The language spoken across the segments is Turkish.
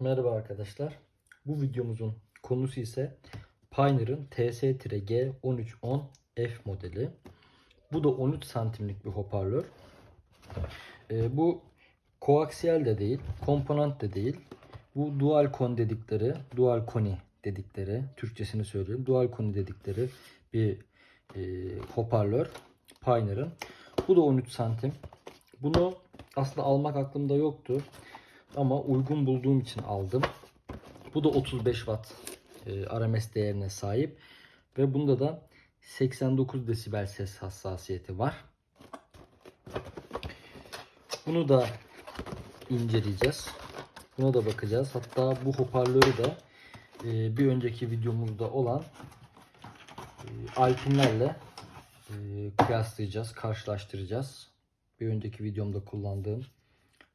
Merhaba arkadaşlar. Bu videomuzun konusu ise Pioneer'ın TS-G1310F modeli. Bu da 13 santimlik bir hoparlör. Ee, bu koaksiyel de değil, komponent de değil. Bu dual con dedikleri, dual coni dedikleri, Türkçesini söyleyeyim. Dual coni dedikleri bir e, hoparlör. Pioneer'ın. Bu da 13 santim. Bunu aslında almak aklımda yoktu. Ama uygun bulduğum için aldım. Bu da 35 watt e, RMS değerine sahip. Ve bunda da 89 desibel ses hassasiyeti var. Bunu da inceleyeceğiz. Buna da bakacağız. Hatta bu hoparlörü de e, bir önceki videomuzda olan e, Alpinlerle kıyaslayacağız, karşılaştıracağız. Bir önceki videomda kullandığım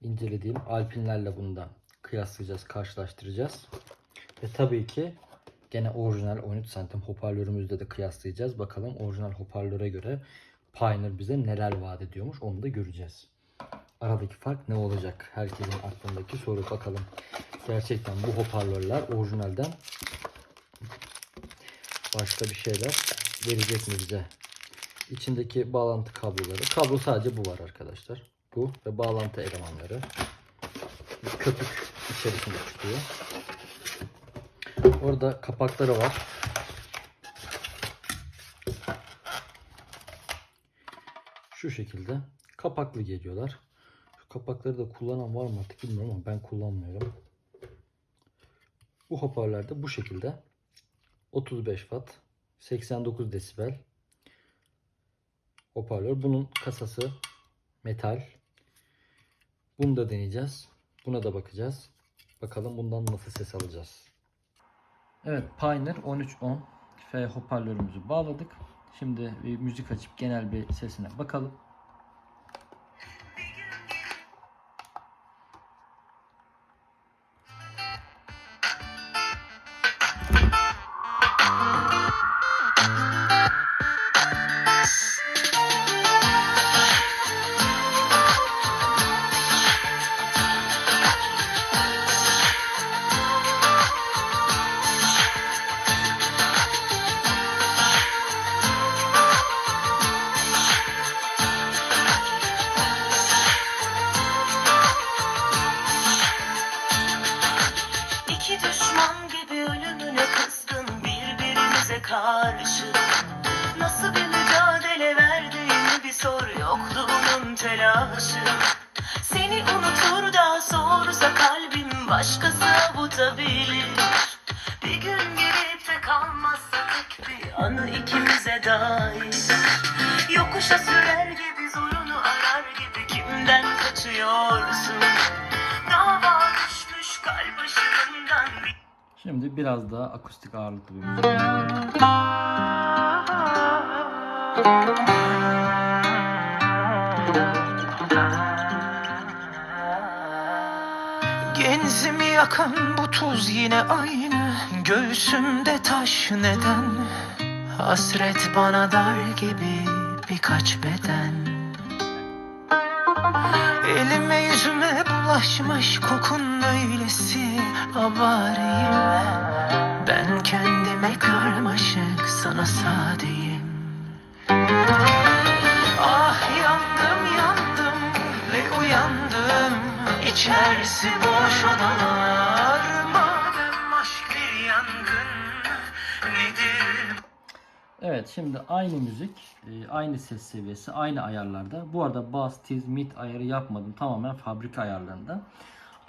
incelediğim Alpinlerle bunu da kıyaslayacağız, karşılaştıracağız. Ve tabii ki gene orijinal 13 santim hoparlörümüzde de kıyaslayacağız. Bakalım orijinal hoparlöre göre Pioneer bize neler vaat ediyormuş onu da göreceğiz. Aradaki fark ne olacak? Herkesin aklındaki soru bakalım. Gerçekten bu hoparlörler orijinalden başka bir şeyler verecek mi bize? İçindeki bağlantı kabloları. Kablo sadece bu var arkadaşlar. Bu ve bağlantı elemanları. Bir köpük içerisinde çıkıyor. Orada kapakları var. Şu şekilde kapaklı geliyorlar. Şu kapakları da kullanan var mı artık bilmiyorum ama ben kullanmıyorum. Bu hoparlörde bu şekilde 35 watt 89 desibel hoparlör. Bunun kasası metal. Bunu da deneyeceğiz. Buna da bakacağız. Bakalım bundan nasıl ses alacağız. Evet Pioneer 1310 F hoparlörümüzü bağladık. Şimdi bir müzik açıp genel bir sesine bakalım. Karşı Nasıl bir mücadele verdiğini bir sor yokluğunun telaşı. Seni unutur da sorsa kalbim başkası avutabilir. Bir gün gelip de kalmazsa tek bir anı ikimize dair Yokuşa sürer gibi zorunu arar gibi kimden kaçıyorsun Şimdi biraz daha akustik ağırlıklı bir müzik. Genzimi yakan bu tuz yine aynı. Göğsümde taş neden? Hasret bana dar gibi birkaç beden. Elime yüzüme bulaşmış kokun öylesi avariyim Ben kendime karmaşık sana sadeyim Ah yandım yandım ve uyandım İçerisi boş odalar Madem aşk bir yangın nedir Evet şimdi aynı müzik, e, aynı ses seviyesi, aynı ayarlarda. Bu arada bass, tiz, mid ayarı yapmadım. Tamamen fabrika ayarlarında.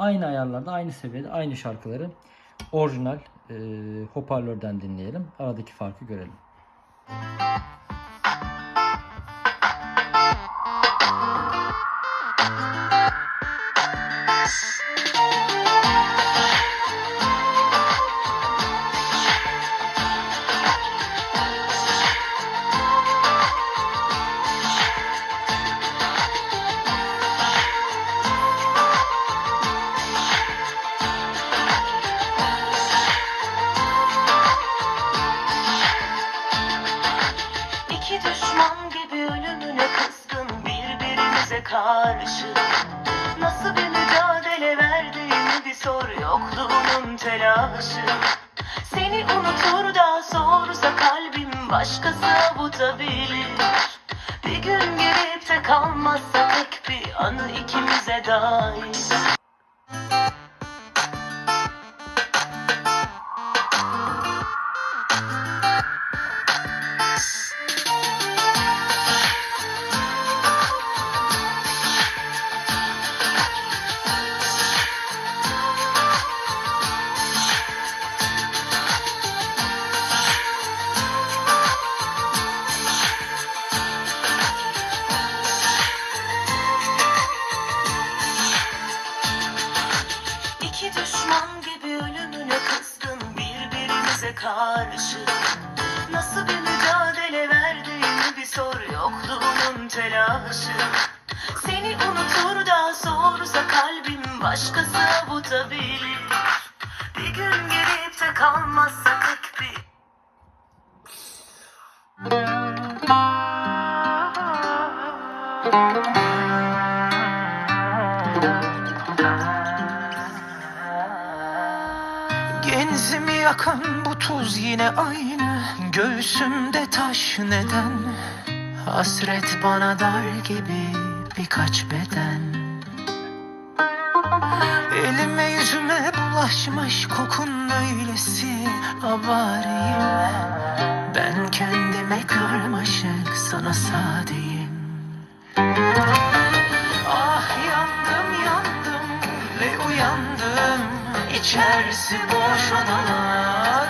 Aynı ayarlarda, aynı seviyede, aynı şarkıları orijinal e, hoparlörden dinleyelim. Aradaki farkı görelim. İki karşı Nasıl bir mücadele verdiğini bir sor yokluğunun telaşı Seni unutur da sorsa kalbim başkası avutabilir Bir gün gelip de kalmazsa tek bir anı ikimize dair düşman gibi ölümüne kızgın birbirimize karşı. Nasıl bir mücadele verdiğini bir sor yokluğunun telaşı. Seni unutur da sorsa kalbim başkası avutabilir Bir gün gelip de kalmazsa tek bir Genzimi yakan bu tuz yine aynı. Göğsümde taş neden? Hasret bana dar gibi birkaç beden. Elime yüzüme bulaşmış kokun öylesi avariyim. Ben kendime karmaşık sana sadeyim İçerisi boş odalar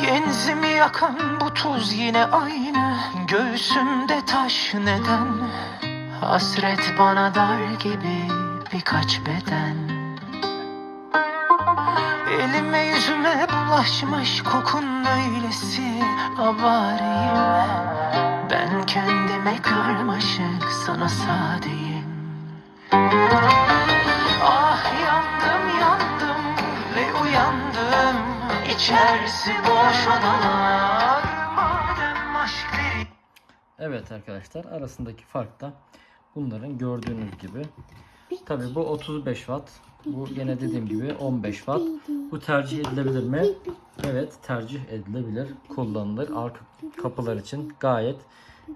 Genzimi yakan bu tuz yine aynı. Göğsümde taş neden? Hasret bana dar gibi birkaç beden. Elime yüzüme bulaşmış kokun öylesi avariyim Ben kendime karmaşık sana sadeyim Ah yandım yandım ve uyandım İçerisi boş odalar Madem aşk Evet arkadaşlar arasındaki fark da bunların gördüğünüz gibi. Tabi bu 35 watt. Bu yine dediğim gibi 15 watt. Bu tercih edilebilir mi? Evet tercih edilebilir. Kullanılır. Arka kapılar için gayet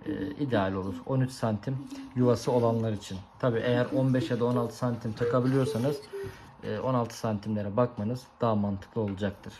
e, ideal olur. 13 santim yuvası olanlar için. Tabi eğer 15 ya da 16 santim takabiliyorsanız e, 16 santimlere bakmanız daha mantıklı olacaktır.